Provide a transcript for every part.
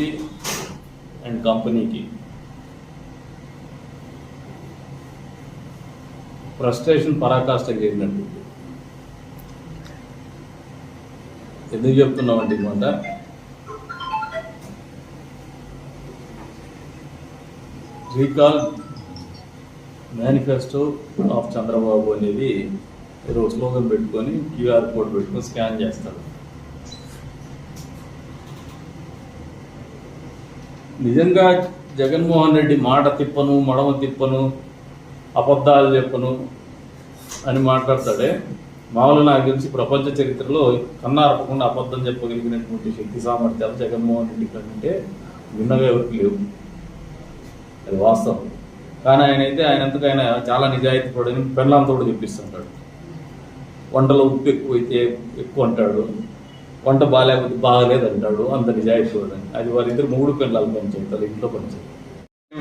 Reddy and కంపెనీకి frustration పరాకాష్ఠకి చేసినట్టు ఎందుకు చెప్తున్నామంటే ఈ మాట? రీకాల్ మేనిఫెస్టో ఆఫ్ చంద్రబాబు అనేది ఏదో స్లోగన్ పెట్టుకొని క్యూఆర్ కోడ్ పెట్టుకొని స్కాన్ చేస్తారు నిజంగా జగన్మోహన్ రెడ్డి మాట తిప్పను మడమ తిప్పను అబద్ధాలు చెప్పను అని మాట్లాడతాడే. మామూలు నాకు తెలిసి ప్రపంచ చరిత్రలో కన్నారపకుండా అబద్ధం చెప్పగలిగినటువంటి శక్తి సామర్థ్యాలు జగన్మోహన్ రెడ్డి కంటే భిన్నగా ఎవరికి లేవు. అది వాస్తవం. కానీ ఆయన అయితే ఆయన ఆయన చాలా నిజాయితీ పడని పెళ్ళంతో కూడా చెప్పిస్తుంటాడు వంటలో ఉప్పు ఎక్కువ అయితే ఎక్కువ అంటాడు. వంట బాగాలేకపోతే బాగలేదు అంటాడు అంత నిజాయితీ చూడండి అది వాళ్ళిద్దరు మూడు పిల్లలు పనిచేస్తారు ఇంట్లో పంచారు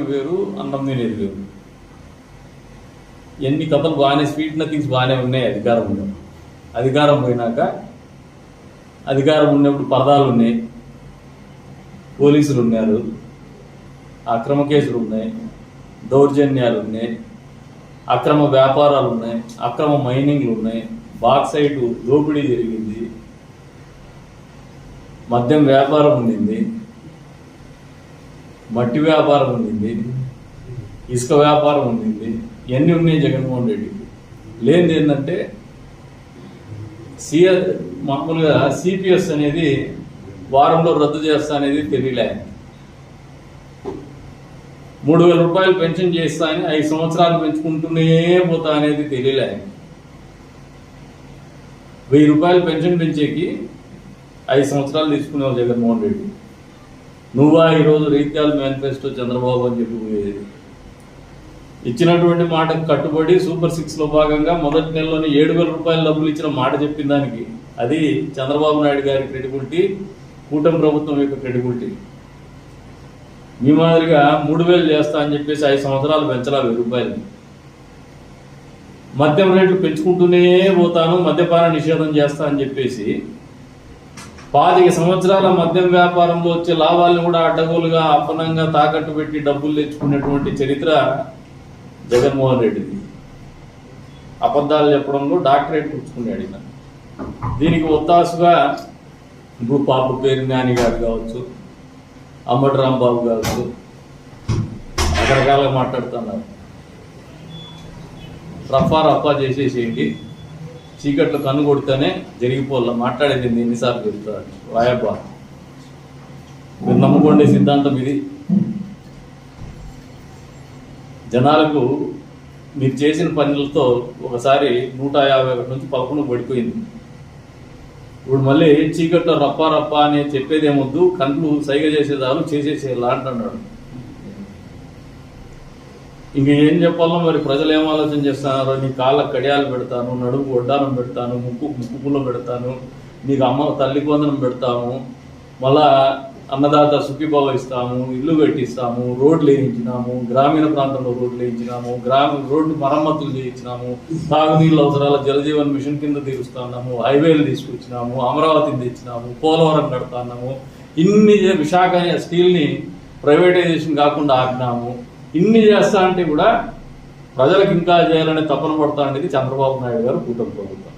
వేరు అన్నం తినేది వేరు. ఎన్ని కథలు బాగానే స్వీట్ నథింగ్స్ బాగానే ఉన్నాయి అధికారం ఉన్నప్పుడు. అధికారం పోయినాక అధికారం ఉన్నప్పుడు పరదాలు ఉన్నాయి. పోలీసులు ఉన్నారు. అక్రమ కేసులు ఉన్నాయి. దౌర్జన్యాలు ఉన్నాయి. అక్రమ వ్యాపారాలు ఉన్నాయి. అక్రమ మైనింగ్లు ఉన్నాయి. బాక్సైట్ దోపిడీ జరిగింది. మద్యం వ్యాపారం ఉండింది. మట్టి వ్యాపారం ఉండింది. ఇసుక వ్యాపారం ఉండింది. ఇవన్నీ ఉన్నాయి జగన్మోహన్ రెడ్డికి. లేనిది ఏంటంటే సిఎ మామూలుగా సిపిఎస్ అనేది వారంలో రద్దు చేస్తా అనేది తెలియలే. మూడు వేల రూపాయలు పెన్షన్ చేస్తా అని ఐదు సంవత్సరాలు పెంచుకుంటూనే పోతా అనేది తెలియలే. వెయ్యి రూపాయలు పెన్షన్ పెంచేకి ఐదు సంవత్సరాలు తీసుకునేవాళ్ళు జగన్మోహన్ రెడ్డి. నువ్వా ఈరోజు రీత్యాల మేనిఫెస్టో చంద్రబాబు అని చెప్పిపోయేది ఇచ్చినటువంటి మాటకు కట్టుబడి సూపర్ సిక్స్లో భాగంగా మొదటి నెలలోనే ఏడు వేల రూపాయల డబ్బులు ఇచ్చిన మాట చెప్పిన దానికి అది చంద్రబాబు నాయుడు గారి క్రెడిబిలిటీ కూటమి ప్రభుత్వం యొక్క క్రెడిబిలిటీ. మీ మాదిరిగా మూడు వేలు చేస్తా అని చెప్పేసి ఐదు సంవత్సరాలు పెంచలా వెయ్యి రూపాయలు. మద్యం రేట్లు పెంచుకుంటూనే పోతాను మద్యపాన నిషేధం చేస్తా అని చెప్పేసి పాతిక సంవత్సరాల మద్యం వ్యాపారంలో వచ్చే లాభాలను కూడా అడ్డగోలుగా అపనంగా తాకట్టు పెట్టి డబ్బులు తెచ్చుకునేటువంటి చరిత్ర జగన్మోహన్ రెడ్డిది. అబద్ధాలు చెప్పడంలో డాక్టరేట్ పుచ్చుకున్నాడు ఈయన దీనికి ఒత్తాసుగా ఇప్పుడు పాప పేరు నాని గారు కావచ్చు అంబటి రాంబాబు కావచ్చు రకరకాలుగా మాట్లాడుతున్నారు. రఫా రఫా చేసేసేయండి. చీకట్లో కన్ను కొడితేనే జరిగిపోలే. మాట్లాడేది ఎన్నిసార్లు చెప్తాడు వాయబ్బా. మీరు నమ్ముకోండి సిద్ధాంతం ఇది. జనాలకు మీరు చేసిన పనులతో ఒకసారి నూట యాభై ఒకటి నుంచి పదకొండు పడిపోయింది. ఇప్పుడు మళ్ళీ చీకట్లో రప్ప రప్ప అని చెప్పేదేమొద్దు. కంట్లు సైగ చేసేదాలు చేసేసేలా అంటున్నాడు. ఇంక ఏం చెప్పాలో మరి ప్రజలు ఏం ఆలోచన చేస్తున్నారో? నీ కాళ్ళకు కడియాలు పెడతాను నడుము ఒడ్డానం పెడతాను ముక్కు ముక్కు పుల్ల పెడతాను నీకు అమ్మ తల్లి వందనం పెడతాము మళ్ళా అన్నదాత సుఖీభావ ఇస్తాము ఇల్లు కట్టిస్తాము రోడ్లు వేయించినాము గ్రామీణ ప్రాంతంలో రోడ్లు వేయించినాము గ్రామ రోడ్డు మరమ్మతులు చేయించినాము తాగునీళ్ళ అవసరాల జలజీవన్ మిషన్ కింద తీరుస్తున్నాము హైవేలు తీసుకొచ్చినాము అమరావతిని తెచ్చినాము పోలవరం కడతాన్నాము ఇన్ని విశాఖ స్టీల్ని ప్రైవేటైజేషన్ కాకుండా ఆపినాము. ఇన్ని చేస్తా అంటే కూడా ప్రజలకు ఇంకా చేయాలనే తపన పడతా అనేది చంద్రబాబు నాయుడు గారు కూటమి ప్రభుత్వం.